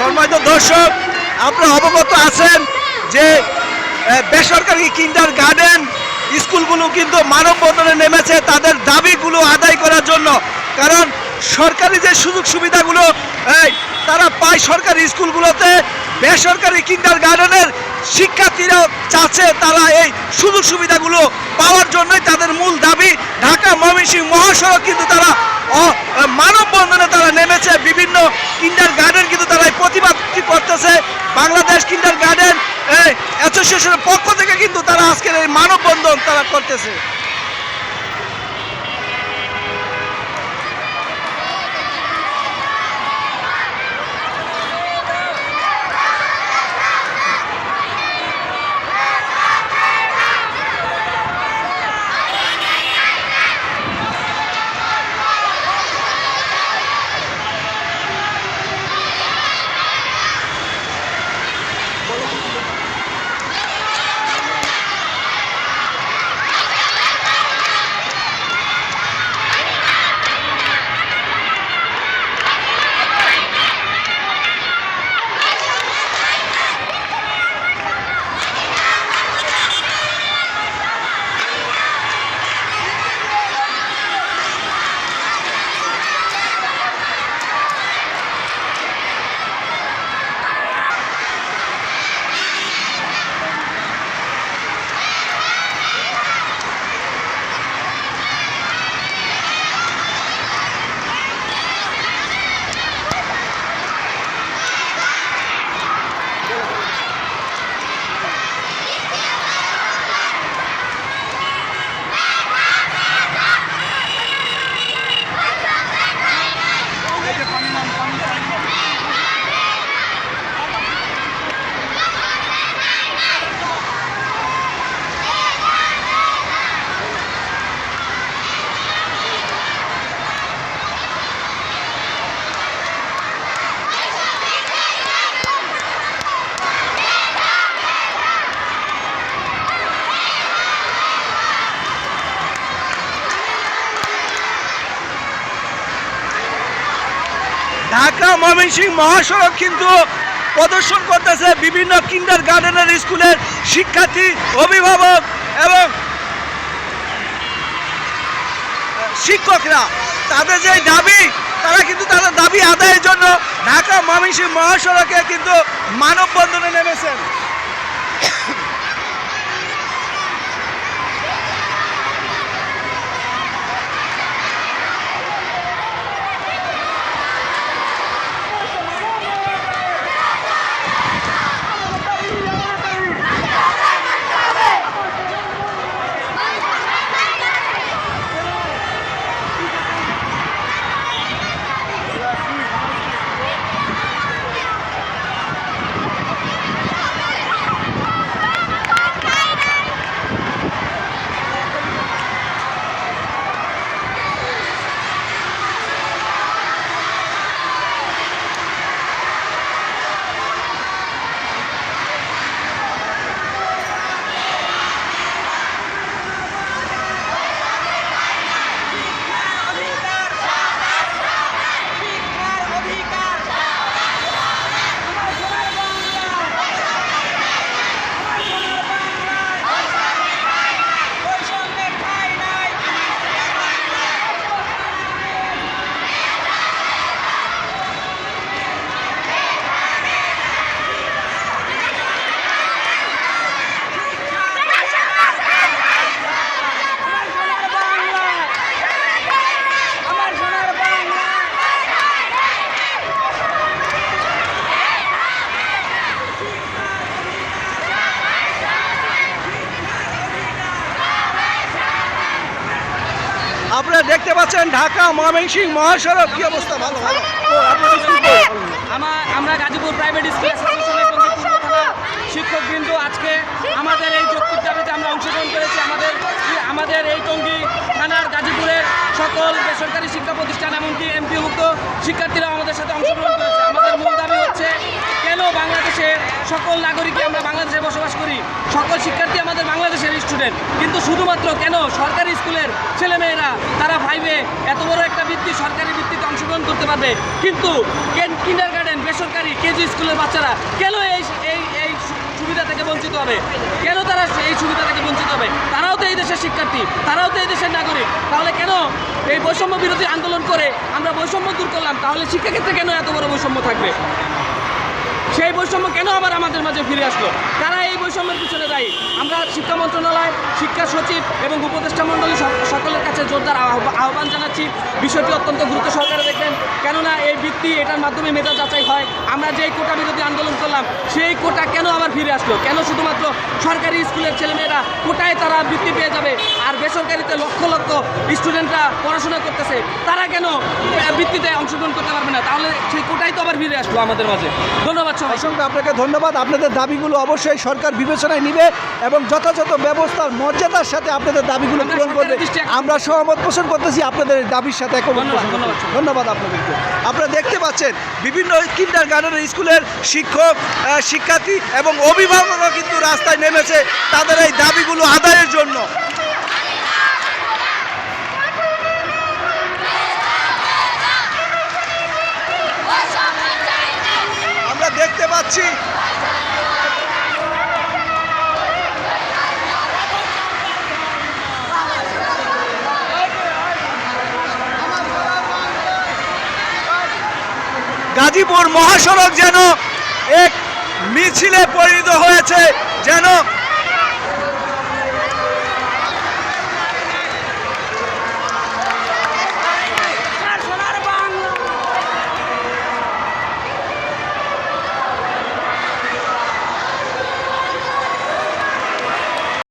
সম্মানিত দর্শক, আপনারা অবগত আছেন যে বেসরকারি কিন্ডার গার্ডেন স্কুলগুলো কিন্তু মানববন্ধনে নেমেছে তাদের দাবিগুলো আদায় করার জন্য। কারণ সরকারি যে সুযোগ সুবিধাগুলো তারা পায় সরকারি স্কুলগুলোতে, বেসরকারি কিন্ডার গার্ডেনের শিক্ষার্থীরা চাচ্ছে তারা এই সুযোগ সুবিধাগুলো পাওয়ার জন্যই তাদের মূল দাবি। ঢাকা ময়মনসিংহ মহাসড়ক কিন্তু তারা মানববন্ধনে তারা নেমেছে। বিভিন্ন কিন্ডার গার্ডেন কিন্তু তারা এই প্রতিবাদটি করতেছে বাংলাদেশ কিন্ডার গার্ডেন অ্যাসোসিয়েশনের পক্ষ থেকে কিন্তু তারা আজকের এই মানববন্ধন তারা করতেছে। ঢাকা ময়মনসিংহ মহাসড়ক কিন্তু প্রদর্শন করতেছে বিভিন্ন কিন্ডার গার্ডেনের স্কুলের শিক্ষার্থী, অভিভাবক এবং শিক্ষকরা। তাদের যে দাবি, তারা কিন্তু তাদের দাবি আদায়ের জন্য ঢাকা ময়মনসিংহ মহাসড়কে কিন্তু মানববন্ধনে নেমেছেন। আপনারা ঢাকা ময়মনসিংহ মহাসড়ক। কি অবস্থা? ভালো ভালো। কই? আমার গাজীপুর প্রাইভেট স্কুল থানার শিক্ষকবৃন্দ আজকে আমাদের এই যৌক্তিক দাবিতে আমরা অংশগ্রহণ করেছি। আমাদের আমাদের এই টঙ্গী থানার গাজীপুরের সকল বেসরকারি শিক্ষা প্রতিষ্ঠান এমনকি এমপিভুক্ত শিক্ষার্থীরাও আমাদের সাথে অংশগ্রহণ করেছে। আমাদের মূল দাবি হচ্ছে, কেন বাংলাদেশে সকল নাগরিকই আমরা বাংলাদেশে বসবাস করি? সকল শিক্ষার্থী আমাদের বাংলাদেশের স্টুডেন্ট কিন্তু শুধুমাত্র কেন সরকারি স্কুলের ছেলেমেয়েরা এত বড় একটা বৃত্তি সরকারি বৃত্তিতে অংশগ্রহণ করতে পারবে। কিন্তু কিন্ডার গার্ডেন বেসরকারি, কেজি স্কুলের বাচ্চারা কেন এই এই এই সুবিধা থেকে বঞ্চিত হবে? কেন তারা এই সুবিধা থেকে বঞ্চিত হবে? তারাও তো এই দেশের শিক্ষার্থী, তারাও তো এই দেশের নাগরিক। তাহলে কেন এই বৈষম্য বিরোধী আন্দোলন করে আমরা বৈষম্য দূর করলাম? তাহলে শিক্ষাক্ষেত্রে কেন এত বড় বৈষম্য থাকবে? সেই বৈষম্য কেন আবার আমাদের মাঝে ফিরে আসলো? তারা এই বৈষম্যের পিছনে দায়ী। শিক্ষা মন্ত্রণালয়, শিক্ষা সচিব এবং উপদেষ্টা মণ্ডলী সক- সকলের কাছে জোরদার আহ্বান জানাচ্ছি। বিষয়টি অত্যন্ত গুরুত্ব সহকারে দেখবেন। কেননা এই বৃত্তি এটার মাধ্যমে মেধা যাচাই হয়। আমরা যেই কোটা বিরোধী আন্দোলন করলাম, সেই কোটা কেন আবার ফিরে আসলো? কেন শুধুমাত্র সরকারি স্কুলের ছেলেমেয়েরা কোটায় তারা বৃত্তি পেয়ে যাবে? আর বেসরকারিতে লক্ষ লক্ষ স্টুডেন্টরা পড়াশোনা করতেছে, তারা কেন বৃত্তিতে অংশগ্রহণ করতে পারবে না? তাহলে সেই কোটাই তো আবার ফিরে আসলো আমাদের মাঝে। ধন্যবাদ সবাই আপনাকে ধন্যবাদ। আপনাদের দাবিগুলো অবশ্যই সরকার বিবেচনায় নিবে এবং যথাযথ ব্যবস্থার মর্যাদার সাথে আপনাদের দাবিগুলো পূরণ করবে। আমরা সহমত পোষণ করতেছি আপনাদের দাবির সাথে ধন্যবাদ, আপনাদেরকে। আপনারা দেখতে পাচ্ছেন বিভিন্ন কিন্ডার গার্ডেনের স্কুলের শিক্ষক শিক্ষার্থী এবং অভিভাবকরা কিন্তু রাস্তায় নেমেছে তাদের এই দাবিগুলো আদায়ের জন্য। আমরা দেখতে পাচ্ছি গাজীপুর মহাসড়ক যেন এক মিছিলে পরিণত হয়েছে যেন